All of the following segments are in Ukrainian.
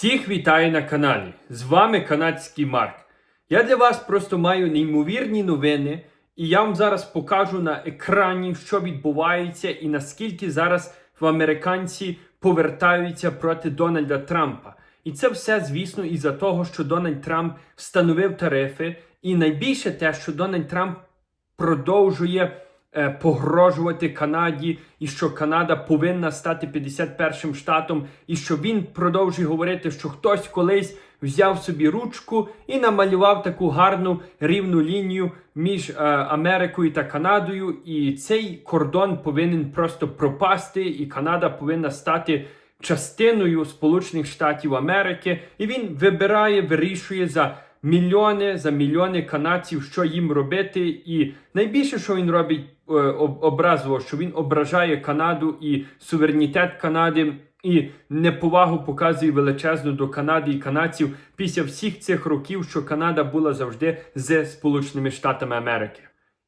Всіх вітаю на каналі. З вами канадський Марк. Я для вас просто маю неймовірні новини, і я вам зараз покажу на екрані, що відбувається, і наскільки зараз в американці повертаються проти Дональда Трампа. І це все, звісно, із-за того, що Дональд Трамп встановив тарифи, і найбільше те, що Дональд Трамп продовжує погрожувати Канаді, і що Канада повинна стати 51-м штатом, і що він продовжує говорити, що хтось колись взяв собі ручку і намалював таку гарну рівну лінію між е, Америкою та Канадою. І цей кордон повинен просто пропасти, і Канада повинна стати. Частиною Сполучених Штатів Америки, і він вибирає, вирішує за мільйони за мільйони канадців, що їм робити. І найбільше, що він робить е, образливо, що він ображає Канаду і суверенітет Канади. І неповагу показує величезну до Канади і канадців після всіх цих років, що Канада була завжди з Сполученими Штатами Америки.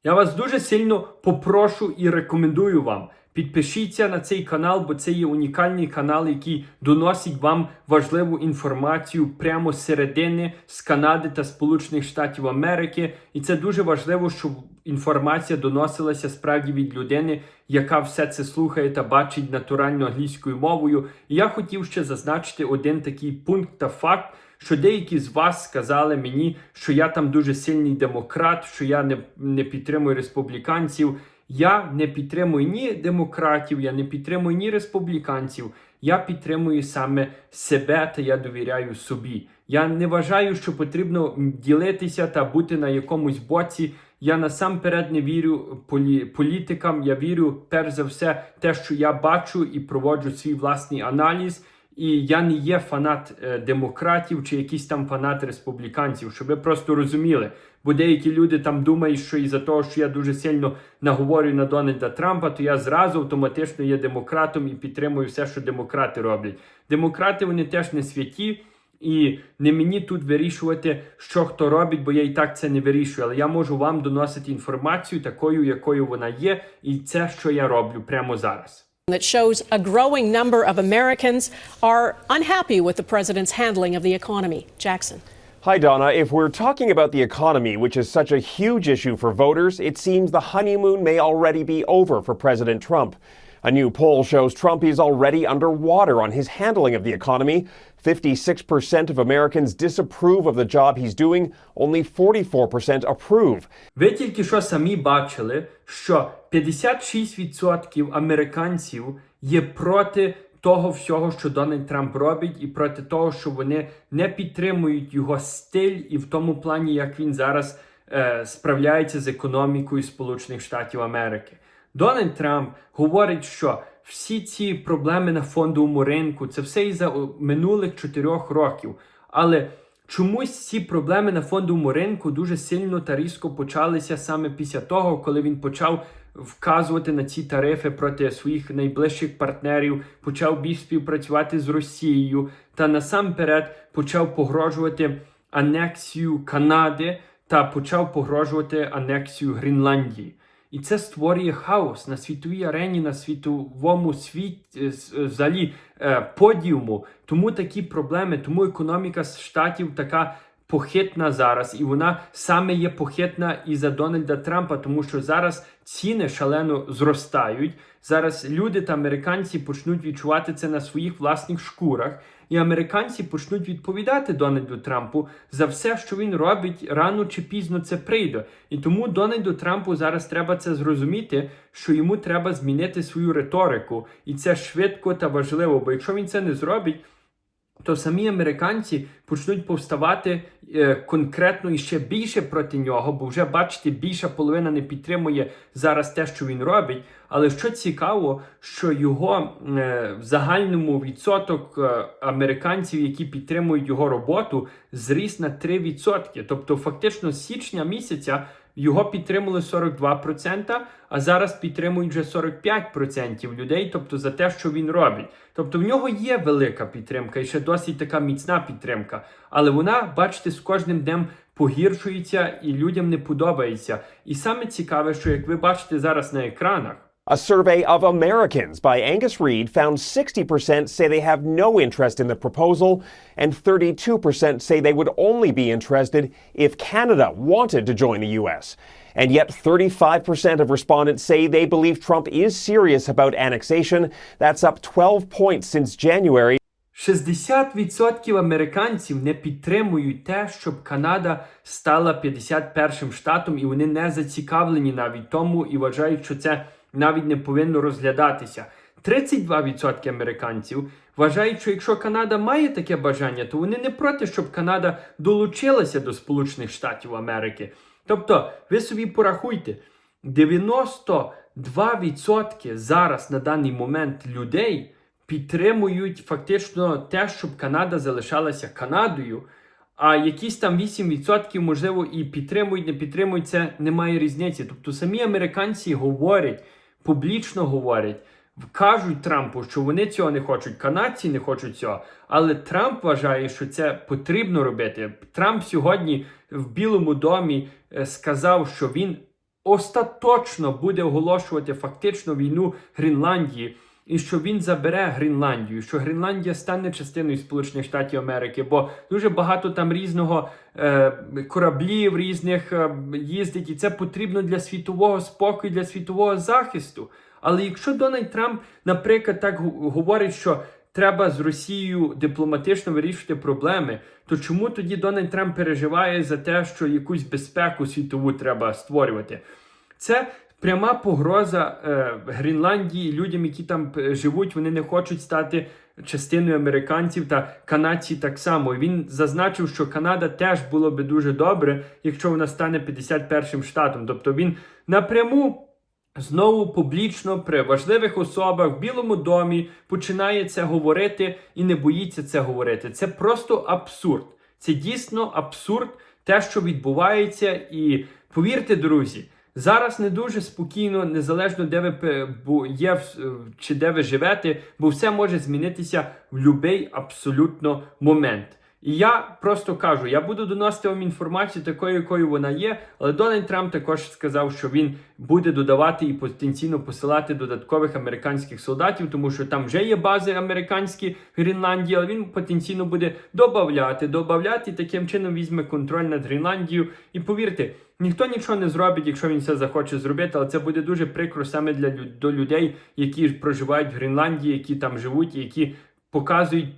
Я вас дуже сильно попрошу і рекомендую вам. Підпишіться на цей канал, бо це є унікальний канал, який доносить вам важливу інформацію прямо з середини з Канади та Сполучених Штатів Америки. І це дуже важливо, щоб інформація доносилася справді від людини, яка все це слухає та бачить натурально англійською мовою. І я хотів ще зазначити один такий пункт та факт що деякі з вас сказали мені, що я там дуже сильний демократ, що я не, не підтримую республіканців. Я не підтримую ні демократів, я не підтримую ні республіканців. Я підтримую саме себе та я довіряю собі. Я не вважаю, що потрібно ділитися та бути на якомусь боці. Я насамперед не вірю полі- політикам. Я вірю перш за все те, що я бачу і проводжу свій власний аналіз. І я не є фанат е, демократів чи якийсь там фанат республіканців, щоб ви просто розуміли. Бо деякі люди там думають, що із-за того, що я дуже сильно наговорю на Дональда Трампа, то я зразу автоматично є демократом і підтримую все, що демократи роблять. Демократи вони теж не святі. І не мені тут вирішувати, що хто робить, бо я і так це не вирішую. Але я можу вам доносити інформацію такою, якою вона є, і це, що я роблю прямо зараз. that shows a growing number of Americans are unhappy with the president's handling of the economy. Jackson. Hi, Donna. If we're talking about the economy, which is such a huge issue for voters, it seems the honeymoon may already be over for President Trump. A new poll shows Trump is already underwater on his handling of the economy. 56% of Americans disapprove of the job he's doing, only 44% approve. Ви тільки що самі бачили, що 56% американців є проти того всього, що Дональд Трамп робить, і проти того, що вони не підтримують його стиль, і в тому плані, як він зараз е, справляється з економікою Сполучених Штатів Америки. Дональд Трамп говорить, що всі ці проблеми на фондовому ринку це все із за минулих чотирьох років. Але Чомусь ці проблеми на фондовому ринку дуже сильно та різко почалися саме після того, коли він почав вказувати на ці тарифи проти своїх найближчих партнерів, почав більш співпрацювати з Росією та насамперед почав погрожувати анексію Канади та почав погрожувати анексію Гренландії. І це створює хаос на світовій арені, на світовому світі взагалі е, подіуму. Тому такі проблеми, тому економіка штатів така похитна зараз, і вона саме є похитна і за Дональда Трампа, тому що зараз ціни шалено зростають. Зараз люди та американці почнуть відчувати це на своїх власних шкурах, і американці почнуть відповідати Дональду Трампу за все, що він робить рано чи пізно це прийде. І тому Дональду Трампу зараз треба це зрозуміти, що йому треба змінити свою риторику, і це швидко та важливо. Бо якщо він це не зробить, то самі американці почнуть повставати е, конкретно і ще більше проти нього, бо вже бачите, більша половина не підтримує зараз те, що він робить. Але що цікаво, що його е, в загальному відсоток е, американців, які підтримують його роботу, зріс на 3%. Тобто, фактично, з січня місяця. Його підтримали 42%, а зараз підтримують вже 45% людей, тобто за те, що він робить. Тобто в нього є велика підтримка і ще досить така міцна підтримка. Але вона, бачите, з кожним днем погіршується і людям не подобається. І саме цікаве, що як ви бачите зараз на екранах, A survey of Americans by Angus Reid found 60% say they have no interest in the proposal, and 32% say they would only be interested if Canada wanted to join the U.S. And yet, 35% of respondents say they believe Trump is serious about annexation. That's up 12 points since January. 60% американців не підтримують те, щоб Канада стала 51-м штатом, і вони не зацікавлені навіть тому і вважають, що це Навіть не повинно розглядатися. 32% американців вважають, що якщо Канада має таке бажання, то вони не проти, щоб Канада долучилася до Сполучених Штатів Америки. Тобто, ви собі порахуйте, 92% зараз на даний момент людей підтримують фактично те, щоб Канада залишалася Канадою. А якісь там 8% можливо і підтримують, не підтримують, це немає різниці. Тобто самі американці говорять, публічно говорять, кажуть Трампу, що вони цього не хочуть, канадці не хочуть цього. Але Трамп вважає, що це потрібно робити. Трамп сьогодні в Білому домі е, сказав, що він остаточно буде оголошувати фактично війну Гренландії. І що він забере Гренландію, що Гренландія стане частиною Сполучених Штатів Америки, бо дуже багато там різного е, кораблів різних е, їздить, і це потрібно для світового спокою, для світового захисту. Але якщо Дональд Трамп, наприклад, так говорить, що треба з Росією дипломатично вирішувати проблеми, то чому тоді Дональд Трамп переживає за те, що якусь безпеку світову треба створювати? Це пряма погроза е, Гренландії, людям, які там е, живуть, вони не хочуть стати частиною американців та канадці так само. Він зазначив, що Канада теж було би дуже добре, якщо вона стане 51-м штатом. Тобто він напряму. Знову публічно при важливих особах в Білому домі починає це говорити і не боїться це говорити. Це просто абсурд. Це дійсно абсурд, те, що відбувається, і повірте, друзі, зараз не дуже спокійно, незалежно де ви є чи де ви живете, бо все може змінитися в будь-який абсолютно момент. І я просто кажу, я буду доносити вам інформацію такою, якою вона є. Але Дональд Трамп також сказав, що він буде додавати і потенційно посилати додаткових американських солдатів, тому що там вже є бази американські в Гренландії, але він потенційно буде додавати, додавати і таким чином візьме контроль над Гренландією. І повірте, ніхто нічого не зробить, якщо він це захоче зробити, але це буде дуже прикро саме для до людей, які проживають в Гренландії, які там живуть, які показують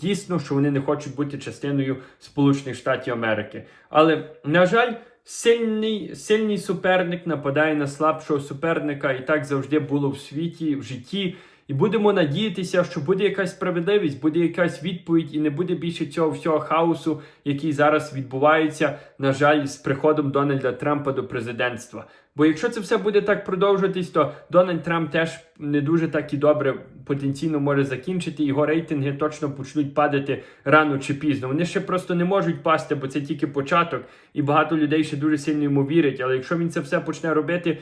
дійсно, що вони не хочуть бути частиною Сполучених Штатів Америки. Але, на жаль, сильний, сильний суперник нападає на слабшого суперника, і так завжди було в світі, в житті. І будемо надіятися, що буде якась справедливість, буде якась відповідь, і не буде більше цього всього хаосу, який зараз відбувається, на жаль, з приходом Дональда Трампа до президентства. Бо якщо це все буде так продовжуватись, то Дональд Трамп теж не дуже так і добре потенційно може закінчити. Його рейтинги точно почнуть падати рано чи пізно. Вони ще просто не можуть пасти, бо це тільки початок, і багато людей ще дуже сильно йому вірять. Але якщо він це все почне робити.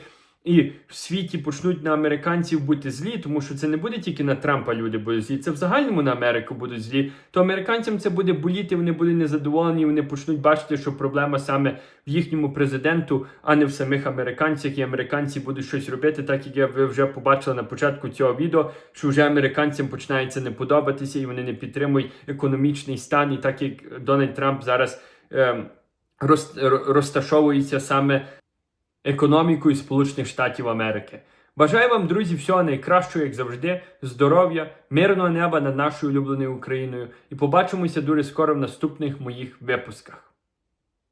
І в світі почнуть на американців бути злі, тому що це не буде тільки на Трампа люди будуть злі, це в загальному на Америку будуть злі. То американцям це буде боліти, вони будуть незадоволені, вони почнуть бачити, що проблема саме в їхньому президенту, а не в самих американцях. І американці будуть щось робити, так як я ви вже побачили на початку цього відео, що вже американцям починається не подобатися і вони не підтримують економічний стан, і так як Дональд Трамп зараз роз, розташовується саме економікою Сполучених Штатів Америки. Бажаю вам, друзі, всього найкращого, як завжди, здоров'я, мирного неба над нашою улюбленою Україною. І побачимося дуже скоро в наступних моїх випусках.